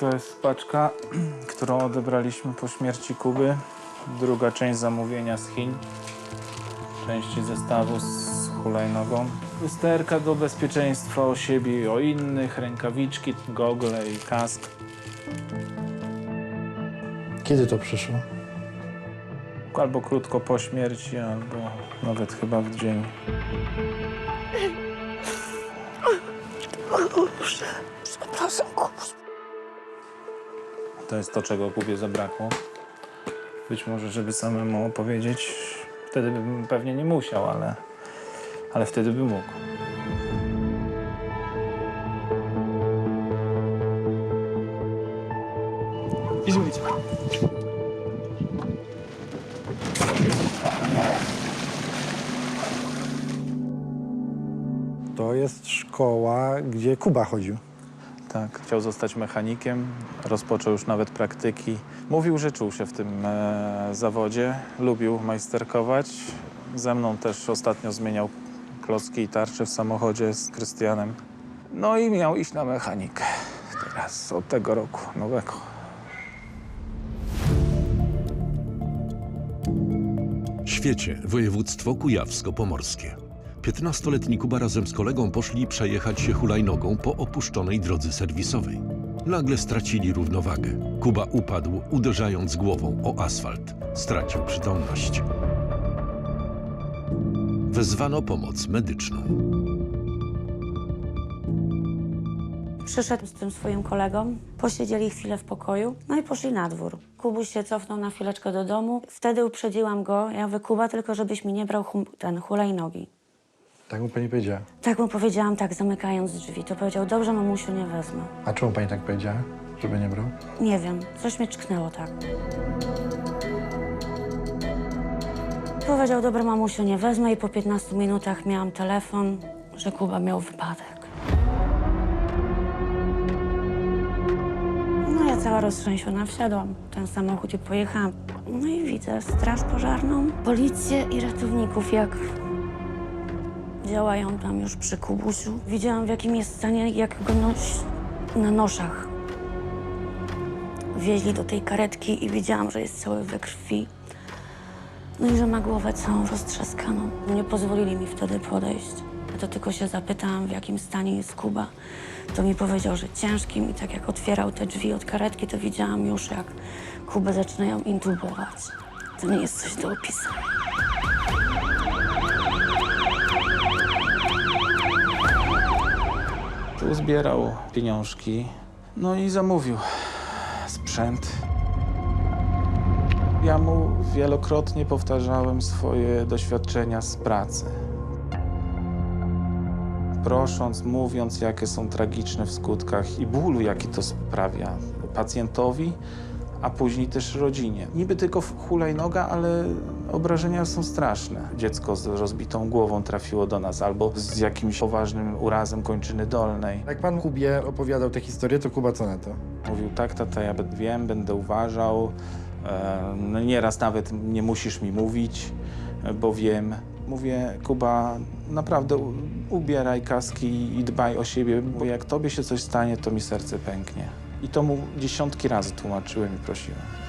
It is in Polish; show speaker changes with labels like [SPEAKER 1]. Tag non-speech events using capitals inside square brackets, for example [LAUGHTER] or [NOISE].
[SPEAKER 1] To jest paczka, [CLEARS THROAT] którą odebraliśmy po śmierci Kuby. Druga część zamówienia z Chin. Części zestawu z hulajnogą. Lusterka do bezpieczeństwa o siebie i o innych, rękawiczki, gogle i kask.
[SPEAKER 2] Kiedy to przyszło?
[SPEAKER 1] Albo krótko po śmierci, albo nawet chyba w dzień.
[SPEAKER 3] Przepraszam, kurczę.
[SPEAKER 1] To jest to, czego Kubie zabrakło. Być może, żeby samemu opowiedzieć, wtedy bym pewnie nie musiał, ale, ale wtedy by mógł.
[SPEAKER 2] Izmujcie. To jest szkoła, gdzie Kuba chodził.
[SPEAKER 1] Tak, chciał zostać mechanikiem, rozpoczął już nawet praktyki. Mówił, że czuł się w tym e, zawodzie, lubił majsterkować. Ze mną też ostatnio zmieniał klocki i tarcze w samochodzie z Krystianem. No i miał iść na mechanikę teraz, od tego roku nowego.
[SPEAKER 4] Świecie, województwo kujawsko-pomorskie. 15-letni Kuba razem z kolegą poszli przejechać się hulajnogą po opuszczonej drodze serwisowej. Nagle stracili równowagę. Kuba upadł, uderzając głową o asfalt. Stracił przytomność. Wezwano pomoc medyczną.
[SPEAKER 3] Przyszedł z tym swoim kolegą, posiedzieli chwilę w pokoju, no i poszli na dwór. Kubuś się cofnął na chwileczkę do domu. Wtedy uprzedziłam go, ja mówię, Kuba, tylko żebyś mi nie brał hum, ten hulajnogi.
[SPEAKER 2] Tak mu pani powiedziała.
[SPEAKER 3] Tak mu powiedziałam, tak, zamykając drzwi. To powiedział, dobrze, mamusiu, nie wezmę.
[SPEAKER 2] A czemu pani tak powiedziała, żeby nie brał?
[SPEAKER 3] Nie wiem, coś mnie czknęło tak. Powiedział, dobra, mamusiu, nie wezmę i po 15 minutach miałam telefon, że Kuba miał wypadek. No ja cała roztrzęsiona wsiadłam w ten samochód i pojechałam. No i widzę straż pożarną, policję i ratowników, jak działają tam już przy Kubusiu. Widziałam w jakim jest stanie, jak go na noszach wieźli do tej karetki i widziałam, że jest cały we krwi. No i że ma głowę całą roztrzaskaną. Nie pozwolili mi wtedy podejść. Ja to tylko się zapytałam, w jakim stanie jest Kuba. To mi powiedział, że ciężkim i tak jak otwierał te drzwi od karetki, to widziałam już, jak Kubę zaczynają intubować. To nie jest coś do opisania.
[SPEAKER 1] Tu zbierał pieniążki, no i zamówił sprzęt. Ja mu wielokrotnie powtarzałem swoje doświadczenia z pracy. Prosząc, mówiąc, jakie są tragiczne w skutkach i bólu, jaki to sprawia pacjentowi, a później też rodzinie. Niby tylko hulajnoga, ale obrażenia są straszne. Dziecko z rozbitą głową trafiło do nas albo z jakimś poważnym urazem kończyny dolnej.
[SPEAKER 2] Jak pan Kubie opowiadał tę historię, to Kuba co na to?
[SPEAKER 1] Mówił, tak, tata, ja wiem, będę uważał. E, no nieraz nawet nie musisz mi mówić, bo wiem. Mówię, Kuba, naprawdę ubieraj kaski i dbaj o siebie, bo jak tobie się coś stanie, to mi serce pęknie. I to mu dziesiątki razy tłumaczyłem i prosiłem.